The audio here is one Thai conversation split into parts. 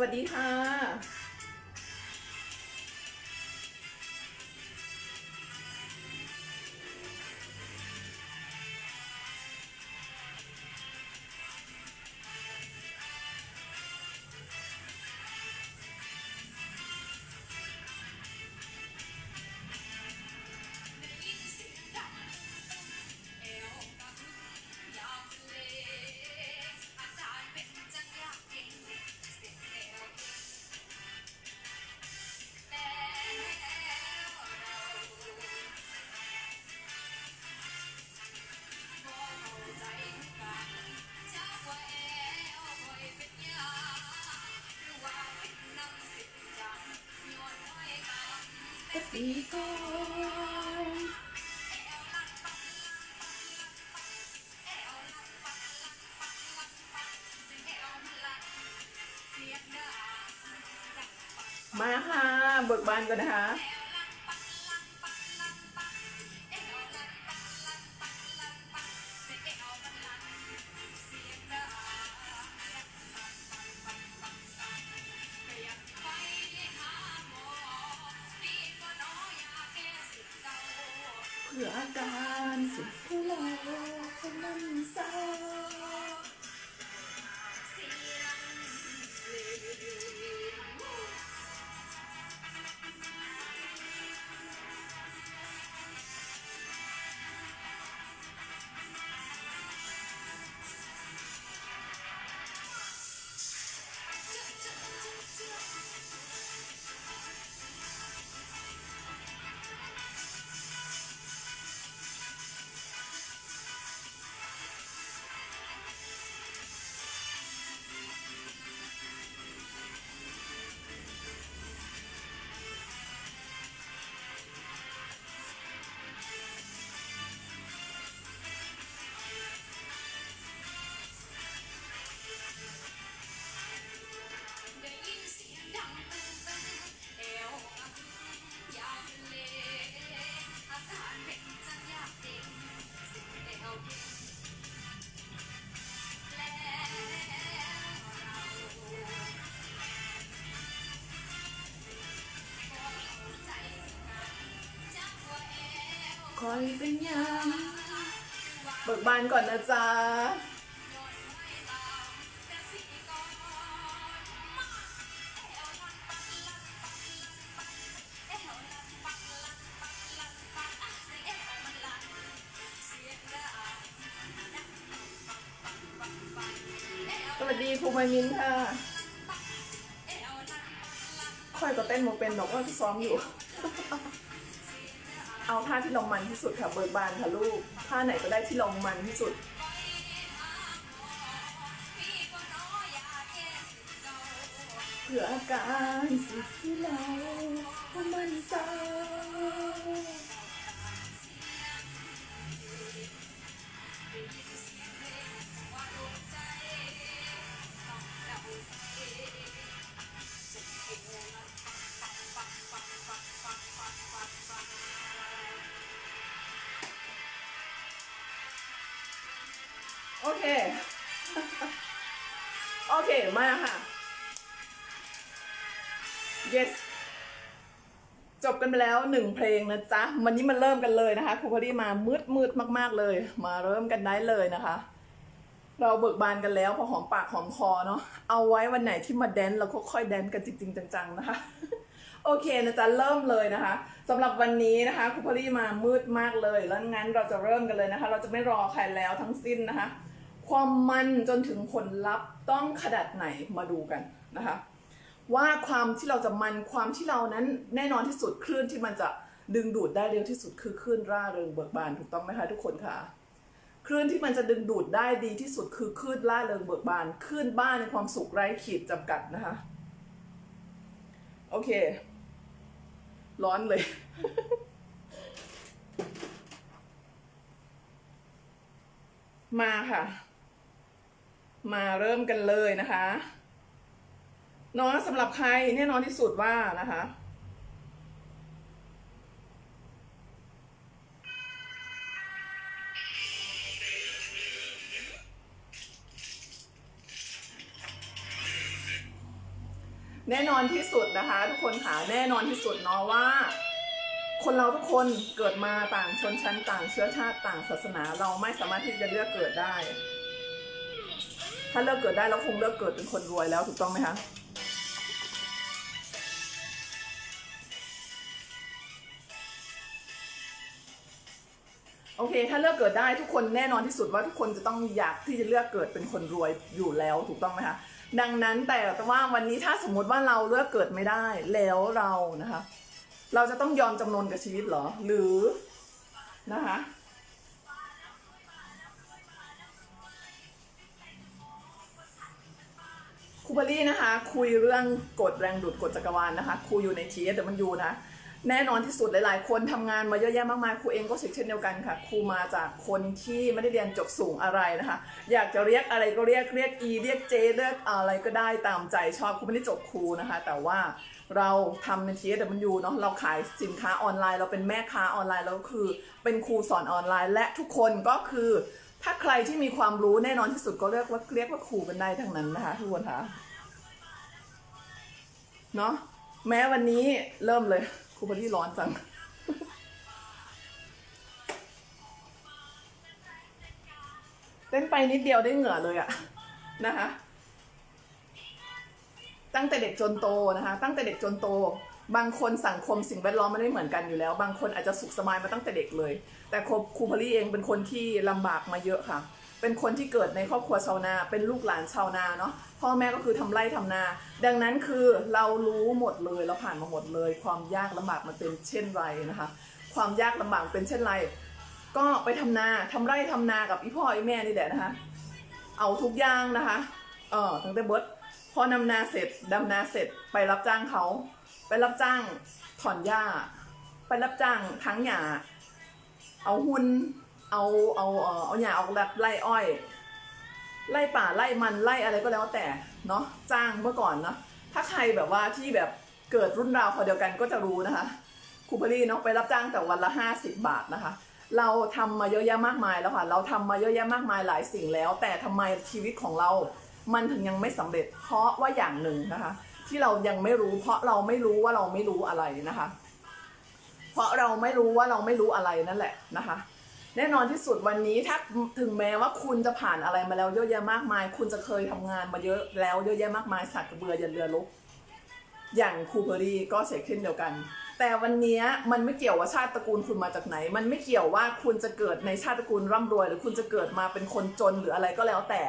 วัสดีค่ะ ปีก่อนมาค่ะ เบิกบานก่อนนะคะ การสุดทุเลามันเศร้า อยเป็นยังเบิกบานก่อนนะจ๊ะสวัสดีครูมามินค่ะค่อยก็เต้นโมเป็นหรอกว่าซ้อมอยู่ เอาท่าที่ลงมันที่สุดค่ะเบิกบานค่ะลูกท่าไหนก็ได้ที่ลงมันที่สุดเพื่ออาการสุดที่เราว่ามันเศร้า โอเคมากค่ะ yes จบกันไปแล้วหนึ่งเพลงนะจ๊ะ วันนี้มาเริ่มกันเลยนะคะครูพอดีมามืดมืดมาก ๆเลย มาเริ่มกันได้เลยนะคะ เราเบิกบานกันแล้วพอหอมปากหอมคอเนาะเอาไว้วันไหนที่มาแดนเราก็ค่อยแดนกันจริง ๆ จัง ๆ นะคะโอเคนะจ๊ะเริ่มเลยนะคะสำหรับวันนี้นะคะครูพอดีมามืดมากเลย แล้วงั้นเราจะเริ่มกันเลยนะคะ เราจะไม่รอใครแล้วทั้งสิ้นนะคะ ความมันจนถึงผลลัพธ์ต้องขนาดไหนมาดูกันนะคะ ว่าความที่เราจะมันความที่เรานั้นแน่นอนที่สุดคลื่นที่มันจะดึงดูดได้เร็วที่สุดคือคลื่นร่าเริงเบิกบานถูกต้องไหมคะทุกคนคะคลื่นที่มันจะดึงดูดได้ดีที่สุดคือคลื่นร่าเริงเบิกบานคลื่นบ้านในความสุขไร้ขีดจำกัดนะคะโอเค ร้อนเลยมาค่ะ มาเริ่มกันเลยนะคะเนาะสำหรับใครแน่นอนที่สุดว่านะคะแน่นอนที่สุดนะคะ ทุกคนค่ะแน่นอนที่สุดเนาะว่า คนเราทุกคนเกิดมาต่างชนชั้นต่างเชื้อชาติต่างศาสนา เราไม่สามารถที่จะเลือกเกิดได้ ถ้าเลือกเกิดได้เราคงเลือกเกิดเป็นคนรวยแล้วถูกต้องไหมคะโอเค ถ้าเลือกเกิดได้ทุกคนแน่นอนที่สุดว่าทุกคนจะต้องอยากที่จะเลือกเกิดเป็นคนรวยอยู่แล้วถูกต้องไหมคะ ดังนั้นแต่ว่าวันนี้ถ้าสมมติว่าเราเลือกเกิดไม่ได้แล้วเรานะคะ เราจะต้องยอมจำนนกับชีวิตหรอ หรือนะคะ เบอรี่นะคะ คุยเรื่องกฎแรงดูดกฎจักรวาลนะคะครูอยู่ในทีเอสมันอยู่นะ แน่นอนที่สุดหลาย ๆ คนทำงานมาเยอะแยะมากมายครูเองก็เช่นเดียวกันค่ะครูมาจากคนที่ไม่ได้เรียนจบสูงอะไรนะคะ อยากจะเรียกอะไรก็เรียกเรียก E เรียก J เรียกอะไรก็ได้ตามใจชอบครูไม่ได้จบครูนะคะ แต่ว่าเราทำในทีเอสมันอยู่เนาะเราขายสินค้าออนไลน์ เราเป็นแม่ค้าออนไลน์แล้วก็คือ เป็นครูสอนออนไลน์ และทุกคนก็คือถ้าใครที่มีความรู้แน่นอนที่สุดก็เรียกว่าเรียกว่าครูกันได้ทั้งนั้นนะคะทุกคนคะ เนาะแม้วันนี้เริ่มเลยครูบอดี้ร้อนจัง เต้นไปนิดเดียวได้เหงื่อเลยอะนะคะ ตั้งแต่เด็กจนโตนะคะ ตั้งแต่เด็กจนโต บางคนสังคมสิ่งแวดล้อมมันไม่เหมือนกันอยู่แล้ว บางคนอาจจะสุขสบายมาตั้งแต่เด็กเลย แต่ครูพอลลี่เองเป็นคนที่ลำบากมาเยอะค่ะ เป็นคนที่เกิดในครอบครัวชาวนา เป็นลูกหลานชาวนาเนาะพ่อแม่ก็คือทำไร่ทำนา ดังนั้นคือเรารู้หมดเลยเราผ่านมาหมดเลย ความยากลำบากมันเป็นเช่นไรนะคะ ความยากลำบากเป็นเช่นไร ก็ไปทำนาทำไร่ทำนากับอีพ่ออีแม่นี่แหละนะคะ เอาทุกอย่างนะคะเออตั้งแต่เบิร์ดพอนำนาเสร็จดำนาเสร็จไปรับจ้างเขา ไปรับจ้างถอนหญ้า ไปรับจ้างทั้งหญ้าเอาหุน เอาเอาเออเอาหญ้าออกแบบไล่อ้อย ไล่ป่าไล่มันไล่อะไรก็แล้วแต่เนาะจ้างเมื่อก่อนเนาะถ้าใครแบบว่าที่แบบเกิดรุ่นราวพอเดียวกันก็จะรู้นะคะครูพอลี่เนาะไปรับจ้างแต่วันละห้าสิบบาทนะคะ เราทำมาเยอะแยะมากมายแล้วค่ะ เราทำมาเยอะแยะมากมายหลายสิ่งแล้ว แต่ทำไมชีวิตของเรา มันถึงยังไม่สำเร็จ เพราะว่าอย่างหนึ่งนะคะ ที่เรายังไม่รู้ เพราะเราไม่รู้ว่าเราไม่รู้อะไรนะคะ เพราะเราไม่รู้ว่าเราไม่รู้อะไรนั่นแหละนะคะ แน่นอนที่สุดวันนี้ถ้าถึงแม้ว่าคุณจะผ่านอะไรมาแล้วเยอะแยะมากมาย คุณจะเคยทำงานมาเยอะแล้วเยอะแยะมากมายสักเบือยันเรือลบอย่างครูเพอรีก็เช็คเช่นเดียวกัน แต่วันนี้มันไม่เกี่ยวว่าชาติตระกูลคุณมาจากไหน มันไม่เกี่ยวว่าคุณจะเกิดในชาติตระกูลร่ำรวย หรือคุณจะเกิดมาเป็นคนจนหรืออะไรก็แล้วแต่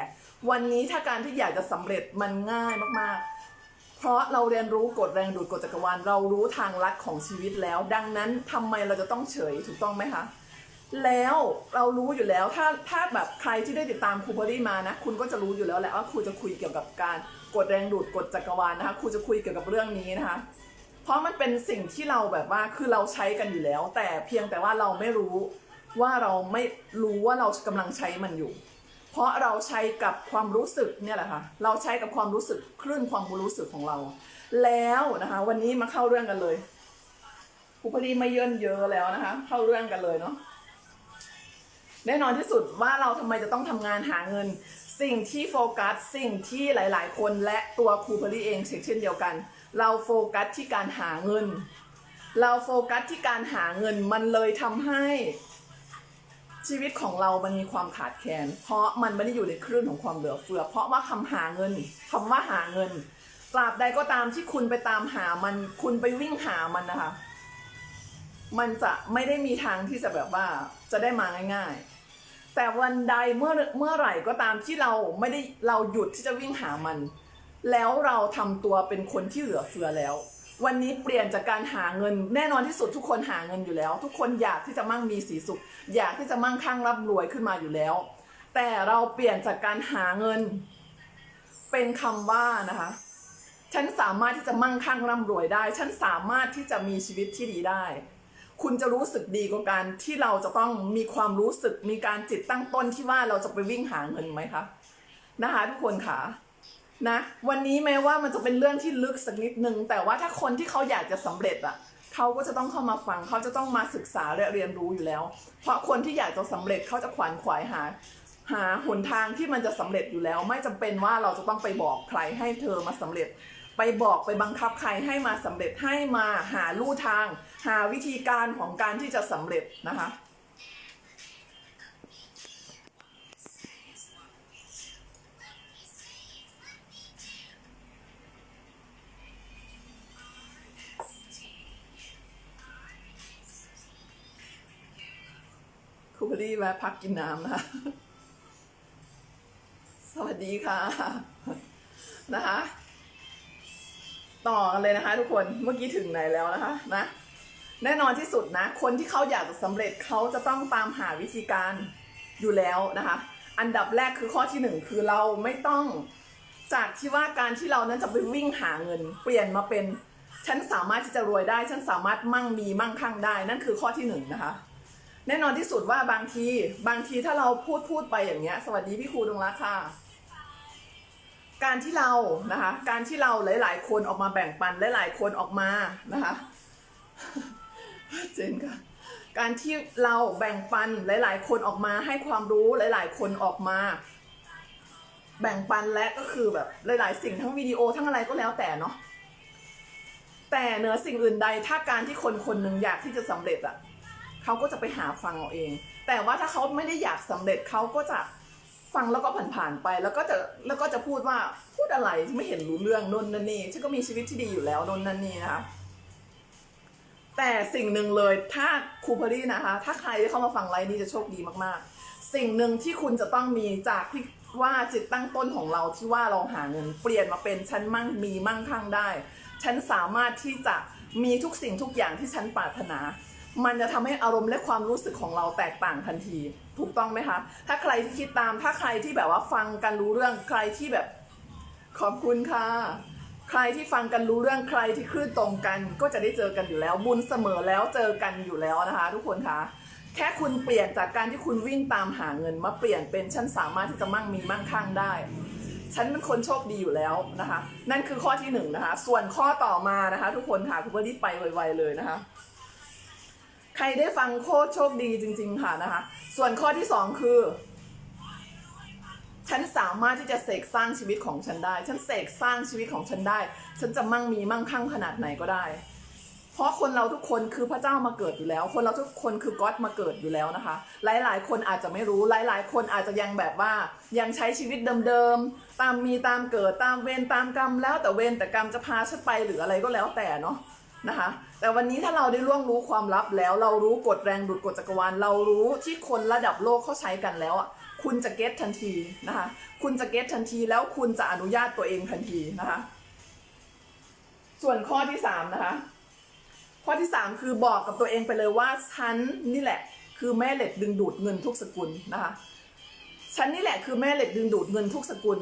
วันนี้ถ้าการที่อยากจะสำเร็จมันง่ายมากๆ เพราะเราเรียนรู้กฎแรงดูดกฎจักรวาลเรารู้ทางลัดของชีวิตแล้ว ดังนั้นทำไมเราจะต้องเฉยถูกต้องไหมคะ แล้วเรารู้อยู่แล้วถ้าถ้าแบบใครที่ได้ติดตามครูพอดี้มานะ คุณก็จะรู้อยู่แล้วแหละว่าครูจะคุยเกี่ยวกับการกดแรงดูดกฎจักรวาลนะคะครูจะคุยเกี่ยวกับเรื่องนี้นะคะ เพราะมันเป็นสิ่งที่เราแบบว่าคือเราใช้กันอยู่แล้ว แต่เพียงแต่ว่าเราไม่รู้ว่าเราไม่รู้ว่าเรากำลังใช้มันอยู่ เพราะเราใช้กับความรู้สึกเนี่ยแหละค่ะเราใช้กับความรู้สึกคลื่นความรู้สึกของเรา แล้วนะคะ วันนี้มาเข้าเรื่องกันเลยครูพอดีไม่เยินเยอะแล้วนะคะ เข้าเรื่องกันเลยเนาะ แน่นอนที่สุดว่าเราทำไมจะต้องทำงานหาเงิน สิ่งที่โฟกัสสิ่งที่หลาย ๆ คนและตัวครูพอดีเองเช่นเดียวกัน เราโฟกัสที่การหาเงิน เราโฟกัสที่การหาเงินมันเลยทำให้ชีวิตของเรามันมีความขาดแคลน เพราะมันไม่ได้อยู่ในคลื่นของความเหลือเฟือ เพราะว่าคำหาเงินคำว่าหาเงิน ตราบใดก็ตามที่คุณไปตามหามัน คุณไปวิ่งหามันนะคะ มันจะไม่ได้มีทางที่จะแบบว่าจะได้มาง่าย ๆ แต่วันใดเมื่อเมื่อไหร่ก็ตามที่เราไม่ได้เราหยุดที่จะวิ่งหามัน แล้วเราทำตัวเป็นคนที่เหลือเฟือแล้ว วันนี้เปลี่ยนจากการหาเงิน แน่นอนที่สุดทุกคนหาเงินอยู่แล้ว ทุกคนอยากที่จะมั่งมีสีสุข อยากที่จะมั่งคั่งร่ำรวยขึ้นมาอยู่แล้ว แต่เราเปลี่ยนจากการหาเงิน เป็นคำว่านะคะฉันสามารถที่จะมั่งคั่งร่ำรวยได้ ฉันสามารถที่จะมีชีวิตที่ดีได้ คุณจะรู้สึกดีกว่าการที่เราจะต้องมีความรู้สึกมีการจิตตั้งต้นที่ว่าเราจะไปวิ่งหาเงินไหมคะนะคะทุกคนค่ะนะวันนี้แม้ว่ามันจะเป็นเรื่องที่ลึกสักนิดนึง แต่ว่าถ้าคนที่เขาอยากจะสำเร็จอะเขาก็จะต้องเข้ามาฟังเขาจะต้องมาศึกษาและเรียนรู้อยู่แล้ว เพราะคนที่อยากจะสำเร็จเขาจะขวนขวายหา หาหนทางที่มันจะสำเร็จอยู่แล้ว ไม่จำเป็นว่าเราจะต้องไปบอกใครให้เธอมาสำเร็จ ไปบอกไปบังคับใครให้มาสำเร็จให้มาหาลู่ทาง หาวิธีการของการที่จะสำเร็จนะคะครูพอดีแวะพักกินน้ำนะคะสวัสดีค่ะนะคะ ต่อกันเลยนะคะ ทุกคนเมื่อกี้ถึงไหนแล้วนะคะนะแน่นอนที่สุดนะ คนที่เขาอยากจะสำเร็จเขาจะต้องตามหาวิธีการอยู่แล้วนะคะ อันดับแรกคือข้อที่หนึ่งคือเราไม่ต้องจากที่ว่าการที่เรานั้นจะไปวิ่งหาเงิน เปลี่ยนมาเป็นฉันสามารถที่จะรวยได้ ฉันสามารถมั่งมีมั่งคั่งได้ นั่นคือข้อที่หนึ่งนะคะ แน่นอนที่สุดว่าบางที บางทีถ้าเราพูดพูดไปอย่างเงี้ย สวัสดีพี่ครูดวงรักค่ะ การที่เรานะคะ การที่เราหลาย ๆ คนออกมาแบ่งปันหลายๆคนออกมานะคะเจนค่ะการที่เราแบ่งปันหลาย ๆ คนออกมาให้ความรู้หลาย ๆ คนออกมา แบ่งปันและก็คือแบบหลาย ๆ สิ่งทั้งวิดีโอทั้งอะไรก็แล้วแต่เนาะแต่เหนือสิ่งอื่นใดถ้าการที่คนคนหนึ่งอยากที่จะสำเร็จอะเขาก็จะไปหาฟังเอาเอง แต่ว่าถ้าเขาไม่ได้อยากสำเร็จเขาก็จะ ฟังแล้วก็ผ่านๆไปแล้วก็จะแล้วก็จะพูดว่าพูดอะไรไม่เห็นรู้เรื่องนนนันนี่ฉันก็มีชีวิตที่ดีอยู่แล้วนนนันนี่นะคะแต่สิ่งหนึ่งเลยถ้าครูพอดีนะคะ ถ้าใครที่เข้ามาฟังไลฟ์นี้จะโชคดีมากๆ สิ่งหนึ่งที่คุณจะต้องมีจากที่ว่าจิตตั้งต้นของเราที่ว่าเราหาเงินเปลี่ยนมาเป็นฉันมั่งมีมั่งคั่งได้ ฉันสามารถที่จะมีทุกสิ่งทุกอย่างที่ฉันปรารถนา มันจะทำให้อารมณ์และความรู้สึกของเราแตกต่างทันที ถูกต้องไหมคะ ถ้าใครที่คิดตาม ถ้าใครที่แบบว่าฟังกันรู้เรื่องใครที่แบบ ขอบคุณค่ะ ใครที่ฟังกันรู้เรื่องใครที่คลื่นตรงกัน ก็จะได้เจอกันอยู่แล้ว บุญเสมอแล้วเจอกันอยู่แล้วนะคะ ทุกคนคะแค่คุณเปลี่ยนจากการที่คุณวิ่งตามหาเงิน มาเปลี่ยนเป็นฉันสามารถที่จะมั่งมีมั่งคั่งได้ ฉันเป็นคนโชคดีอยู่แล้วนะคะ นั่นคือข้อที่หนึ่งนะคะ ส่วนข้อต่อมานะคะ ทุกคนค่ะคุณก็รีบไปไวๆเลยนะคะ ใครได้ฟังโคตรโชคดีจริง ๆ ค่ะนะคะ ส่วนข้อที่สองคือ ฉันสามารถที่จะเสกสร้างชีวิตของฉันได้ ฉันเสกสร้างชีวิตของฉันได้ ฉันจะมั่งมีมั่งคั่งขนาดไหนก็ได้ เพราะคนเราทุกคนคือพระเจ้ามาเกิดอยู่แล้ว คนเราทุกคนคือก๊อตมาเกิดอยู่แล้วนะคะ หลายๆ คนอาจจะไม่รู้ หลาย ๆ คนอาจจะยังแบบว่า ยังใช้ชีวิตเดิมๆ ตามมีตามเกิดตามเวรตามกรรมแล้วแต่เวรแต่กรรมจะพาฉันไปหรืออะไรก็แล้วแต่เนาะนะคะ แต่วันนี้ถ้าเราได้ร่วงรู้ความลับแล้ว เรารู้กฎแรงดูดกฎจักรวาล เรารู้ที่คนระดับโลกเขาใช้กันแล้วอะคุณจะเก็ตทันทีนะคะ คุณจะเก็ตทันทีแล้วคุณจะอนุญาตตัวเองทันทีนะคะ ส่วนข้อที่สามนะคะ ข้อที่สามคือบอกกับตัวเองไปเลยว่าฉันนี่แหละ คือแม่เหล็กดึงดูดเงินทุกสกุลนะคะฉันนี่แหละคือแม่เหล็กดึงดูดเงินทุกสกุล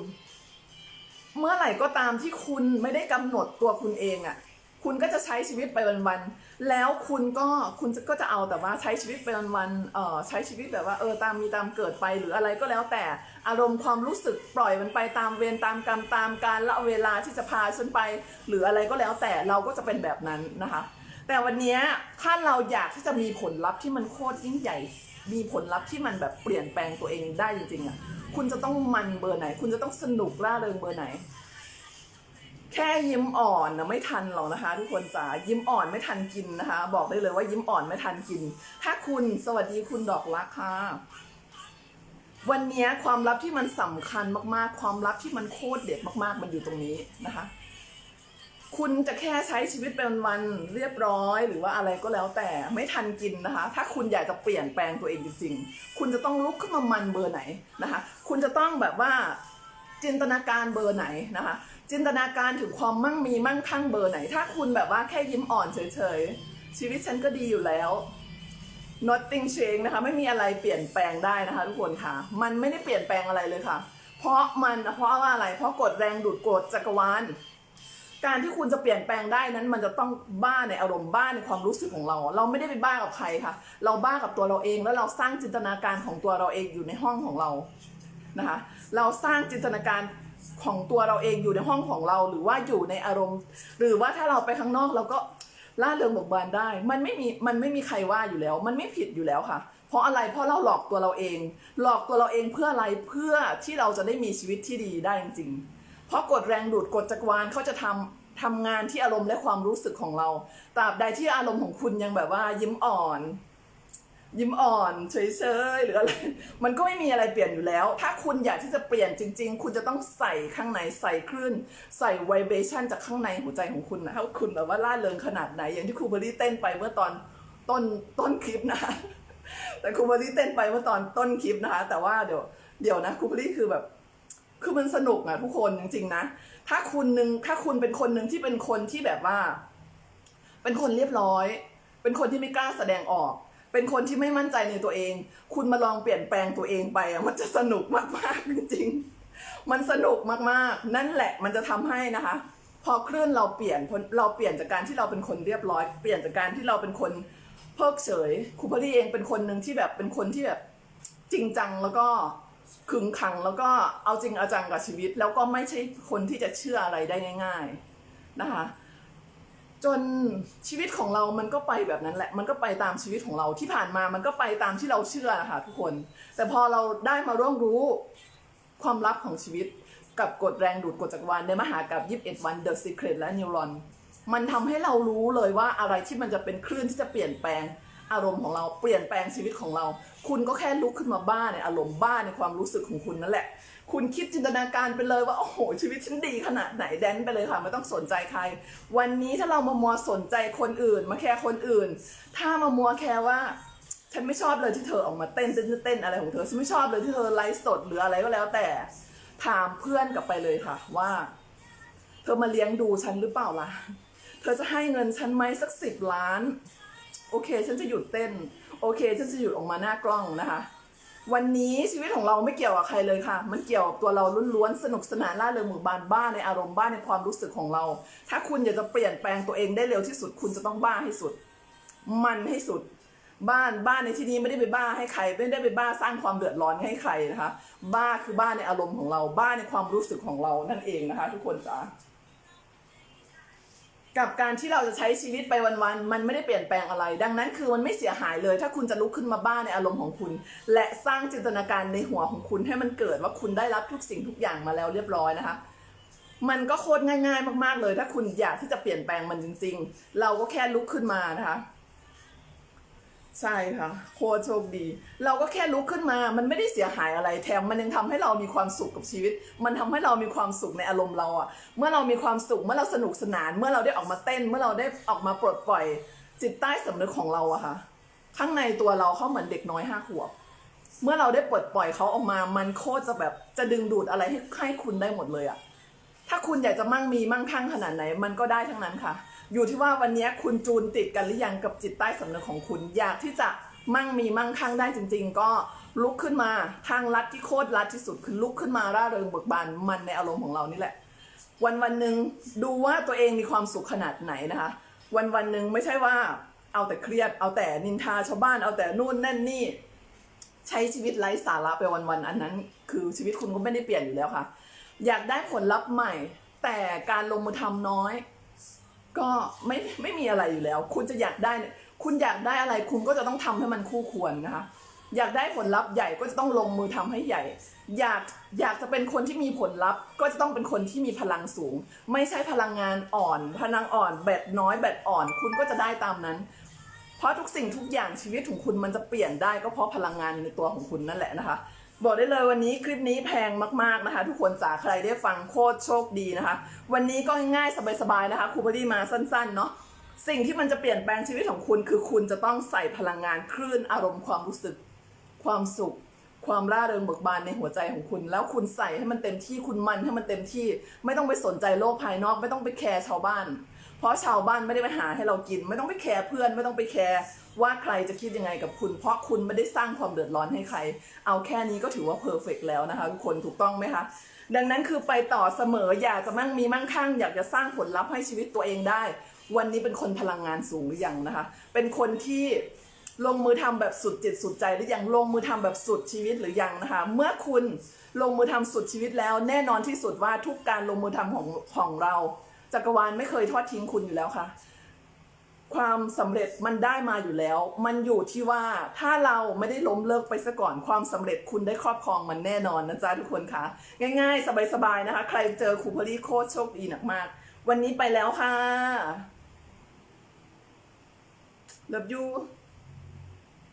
เมื่อไหร่ก็ตามที่คุณไม่ได้กำหนดตัวคุณเองอะ่ะ คุณก็จะใช้ชีวิตไปวันๆ แล้วคุณก็คุณก็จะเอาแต่ว่าใช้ชีวิตไปวันๆเอ่อใช้ชีวิตแบบว่าเออตามมีตามเกิดไปหรืออะไรก็แล้วแต่อารมณ์ความรู้สึกปล่อยมันไปตามเวรตามกรรมตามการละเวลาที่จะพาฉันไป หรืออะไรก็แล้วแต่เราก็จะเป็นแบบนั้นนะคะ แต่วันนี้ถ้าเราอยากที่จะมีผลลัพธ์ที่มันโคตรยิ่งใหญ่ มีผลลัพธ์ที่มันแบบเปลี่ยนแปลงตัวเองได้จริงๆอะคุณจะต้องมันเบอร์ไหน คุณจะต้องสนุกร่าเริงเบอร์ไหน แค่ยิ้มอ่อนนะไม่ทันหรอกนะคะ ทุกคนจ๋ายิ้มอ่อนไม่ทันกินนะคะ บอกได้เลยว่ายิ้มอ่อนไม่ทันกิน ถ้าคุณสวัสดีคุณดอกรักค่ะวันนี้ความลับที่มันสำคัญมากๆ ความลับที่มันโคตรเด็ดมากๆ มันอยู่ตรงนี้นะคะ คุณจะแค่ใช้ชีวิตเป็นวันเรียบร้อย หรือว่าอะไรก็แล้วแต่ไม่ทันกินนะคะ ถ้าคุณอยากจะเปลี่ยนแปลงตัวเองจริงๆ คุณจะต้องลุกขึ้นมามันเบอร์ไหนนะคะ คุณจะต้องแบบว่าจินตนาการเบอร์ไหนนะคะ จินตนาการถึงความมั่งมีมั่งคั่งเบอร์ไหน ถ้าคุณแบบว่าแค่ยิ้มอ่อนเฉยๆ ชีวิตฉันก็ดีอยู่แล้ว nothing change นะคะ ไม่มีอะไรเปลี่ยนแปลงได้นะคะ ทุกคนค่ะ มันไม่ได้เปลี่ยนแปลงอะไรเลยค่ะ เพราะมันเพราะว่าอะไร เพราะกฎแรงดูดกฎจักรวาลการที่คุณจะเปลี่ยนแปลงได้นั้นมันจะต้องบ้าในอารมณ์บ้าในความรู้สึกของเรา เราไม่ได้ไปบ้ากับใครค่ะ เราบ้ากับตัวเราเองแล้วเราสร้างจินตนาการของตัวเราเองอยู่ในห้องของเรานะคะ เราสร้างจินตนาการ ของตัวเราเองอยู่ในห้องของเราหรือว่าอยู่ในอารมณ์ หรือว่าถ้าเราไปข้างนอกเราก็ล่าเริงเบิกบานได้ มันไม่มีมันไม่มีใครว่าอยู่แล้ว มันไม่ผิดอยู่แล้วค่ะ เพราะอะไรเพราะเราหลอกตัวเราเอง หลอกตัวเราเองเพื่ออะไรเพื่อที่เราจะได้มีชีวิตที่ดีได้จริงๆเพราะกฎแรงดูดกฎจักรวาลเขาจะททำงานที่อารมณ์และความรู้สึกของเราตราบใดที่อารมณ์ของคุณยังแบบว่ายิ้มอ่อน ยิ้มอ่อนเฉยๆหรืออะไร มันก็ไม่มีอะไรเปลี่ยนอยู่แล้ว ถ้าคุณอยากที่จะเปลี่ยนจริง ๆ คุณจะต้องใส่ข้างในใส่คลื่น ใส่ไวเบชันจากข้างในหัวใจของคุณนะถ้าคุณแบบว่าล่าเริงขนาดไหน อย่างที่ครูเบอรี่เต้นไปเมื่อตอนต้นต้นคลิปนะ แต่ครูเบอรี่เต้นไปเมื่อตอนต้นคลิปนะคะ แต่ว่าเดี๋ยวเดี๋ยวนะครูเบอรี่คือแบบ คือมันสนุกอะทุกคนจริงๆนะ ถ้าคุณหนึ่งถ้าคุณเป็นคนหนึ่งที่เป็นคนที่แบบว่า เป็นคนเรียบร้อย เป็นคนที่ไม่กล้าแสดงออก เป็นคนที่ไม่มั่นใจในตัวเอง คุณมาลองเปลี่ยนแปลงตัวเองไปอะมันจะสนุกมากๆจริงๆ มันสนุกมากๆ นั่นแหละมันจะทำให้นะคะ พอคลื่นเราเปลี่ยนเราเปลี่ยนจากการที่เราเป็นคนเรียบร้อย เปลี่ยนจากการที่เราเป็นคนเพิกเฉยครูพอดีเองเป็นคนหนึ่งที่แบบเป็นคนที่แบบจริงจังแล้วก็ขึงขังแล้วก็เอาจริงเอาจังกับชีวิต แล้วก็ไม่ใช่คนที่จะเชื่ออะไรได้ง่าย ๆนะคะ จนชีวิตของเรามันก็ไปแบบนั้นแหละ มันก็ไปตามชีวิตของเราที่ผ่านมา มันก็ไปตามที่เราเชื่อนะคะทุกคน แต่พอเราได้มาร่วมรู้ความลับของชีวิต กับกฎแรงดูดกฎจักรวาลในมหากับเอ็ดวัน The Secret และนิวรอนมันทำให้เรารู้เลยว่าอะไรที่มันจะเป็นคลื่นที่จะเปลี่ยนแปลง อารมณ์ของเราเปลี่ยนแปลงชีวิตของเรา คุณก็แค่ลุกขึ้นมาบ้าในอารมณ์บ้าในความรู้สึกของคุณนั่นแหละ คุณคิดจินตนาการไปเลยว่าโอ้โหชีวิตฉันดีขนาดไหนแดนไปเลยค่ะไม่ต้องสนใจใคร วันนี้ถ้าเรามามัวสนใจคนอื่น มาแคร์คนอื่น ถ้ามามัวแคร์ว่าฉันไม่ชอบเลยที่เธอออกมาเต้นเต้นเต้นอะไรของเธอฉันไม่ชอบเลยที่เธอไลฟ์สดหรืออะไรก็แล้วแต่ถามเพื่อนกลับไปเลยค่ะว่า เธอมาเลี้ยงดูฉันหรือเปล่าล่ะ เธอจะให้เงินฉันไหมสักสิบล้าน โอเค ฉันจะหยุดเต้น โอเค ฉันจะหยุดออกมาหน้ากล้องนะคะ วันนี้ชีวิตของเราไม่เกี่ยวกับใครเลยค่ะ มันเกี่ยวกับตัวเราล้วนๆสนุกสนานล่าเริงหมือบานบ้าในอารมณ์บ้าในความรู้สึกของเรา ถ้าคุณอยากจะเปลี่ยนแปลงตัวเองได้เร็วที่สุด คุณจะต้องบ้าให้สุด มันให้สุดบ้านบ้านในที่นี้ไม่ได้ไปบ้าให้ใคร ไม่ได้ไปบ้าสร้างความเดือดร้อนให้ใครนะคะ บ้าคือบ้าในอารมณ์ของเรา บ้าในความรู้สึกของเรานั่นเองนะคะ ทุกคนจ๋า กับการที่เราจะใช้ชีวิตไปวันๆ มันไม่ได้เปลี่ยนแปลงอะไร ดังนั้นคือมันไม่เสียหายเลย ถ้าคุณจะลุกขึ้นมาบ้าในอารมณ์ของคุณ และสร้างจินตนาการในหัวของคุณให้มันเกิดว่าคุณได้รับทุกสิ่งทุกอย่างมาแล้วเรียบร้อยนะคะ มันก็โคตรง่าย ๆ มากๆเลย ถ้าคุณอยากที่จะเปลี่ยนแปลงมันจริง ๆ เราก็แค่ลุกขึ้นมานะคะ ใช่ค่ะ โคตรโชคดี เราก็แค่ลุกขึ้นมา มันไม่ได้เสียหายอะไร แถมมันยังทำให้เรามีความสุขกับชีวิต มันทำให้เรามีความสุขในอารมณ์เราอะเมื่อเรามีความสุข เมื่อเราสนุกสนาน เมื่อเราได้ออกมาเต้น เมื่อเราได้ออกมาปลดปล่อย จิตใต้สำนึกของเราอะค่ะ ข้างในตัวเราเขาเหมือนเด็กน้อยห้าขวบ เมื่อเราได้ปลดปล่อยเขาออกมา มันโคตรจะแบบจะดึงดูดอะไรให้ให้คุณได้หมดเลยอะถ้าคุณอยากจะมั่งมีมั่งคั่งขนาดไหน มันก็ได้ทั้งนั้นค่ะ อยู่ที่ว่าวันนี้คุณจูนติดกันหรือยังกับจิตใต้สำนึกของคุณ อยากที่จะมั่งมีมั่งคั่งได้จริง ๆ ก็ลุกขึ้นมาทางลัดที่โคตรลัดที่สุดคือลุกขึ้นมาร่าเริงเบิกบานมันในอารมณ์ของเรานี่แหละ วันวันหนึ่งดูว่าตัวเองมีความสุขขนาดไหนนะคะ วันวันหนึ่งไม่ใช่ว่าเอาแต่เครียดเอาแต่นินทาชาวบ้านเอาแต่นู่นนั่นนี่ ใช้ชีวิตไร้สาระไปวันๆอันนั้น คือชีวิตคุณก็ไม่ได้เปลี่ยนอยู่แล้วค่ะ อยากได้ผลลัพธ์ใหม่ แต่การลงมือทำน้อย ก็ไม่ไม่มีอะไรอยู่แล้ว คุณจะอยากได้เนี่ยคุณอยากได้อะไร คุณก็จะต้องทำให้มันคู่ควรนะคะ อยากได้ผลลัพธ์ใหญ่ก็จะต้องลงมือทำให้ใหญ่ อยากอยากจะเป็นคนที่มีผลลัพธ์ ก็จะต้องเป็นคนที่มีพลังสูง ไม่ใช่พลังงานอ่อน พลังอ่อนแบตน้อยแบตอ่อน คุณก็จะได้ตามนั้น เพราะทุกสิ่งทุกอย่างชีวิตของคุณมันจะเปลี่ยนได้ก็เพราะพลังงานในตัวของคุณนั่นแหละนะคะ บอกได้เลยวันนี้คลิปนี้แพงมากๆนะคะ ทุกคนจ๋าใครได้ฟังโคตรโชคดีนะคะ วันนี้ก็ง่ายๆสบายๆนะคะครูพอดีมาสั้นๆเนาะสิ่งที่มันจะเปลี่ยนแปลงชีวิตของคุณ คือคุณจะต้องใส่พลังงานคลื่นอารมณ์ความรู้สึก ความสุข ความร่าเริงเบิกบานในหัวใจของคุณ แล้วคุณใส่ให้มันเต็มที่คุณมันให้มันเต็มที่ ไม่ต้องไปสนใจโลกภายนอก ไม่ต้องไปแคร์ชาวบ้าน เพราะชาวบ้านไม่ได้ไปหาให้เรากิน ไม่ต้องไปแคร์เพื่อน ไม่ต้องไปแคร์ว่าใครจะคิดยังไงกับคุณ เพราะคุณไม่ได้สร้างความเดือดร้อนให้ใคร เอาแค่นี้ก็ถือว่าเพอร์เฟกแล้วนะคะทุกคนถูกต้องไหมคะดังนั้นคือไปต่อเสมออยากจะมั่งมีมั่งคั่ง อยากจะสร้างผลลัพธ์ให้ชีวิตตัวเองได้ วันนี้เป็นคนพลังงานสูงหรือยังนะคะ เป็นคนที่ลงมือทำแบบสุดจิตสุดใจหรือยังลงมือทำแบบสุดชีวิตหรือยังนะคะ เมื่อคุณลงมือทำสุดชีวิตแล้ว แน่นอนที่สุดว่าทุกการลงมือทำของของเรา จักรวาลไม่เคยทอดทิ้งคุณอยู่แล้วค่ะ ความสำเร็จมันได้มาอยู่แล้ว มันอยู่ที่ว่าถ้าเราไม่ได้ล้มเลิกไปซะก่อนความสำเร็จคุณได้ครอบครองมันแน่นอนนะจ๊ะทุกคนคะง่ายๆ สบายๆนะคะ ใครเจอครูพอลี่โคตรโชคดีหนักมาก วันนี้ไปแล้วค่ะ Love you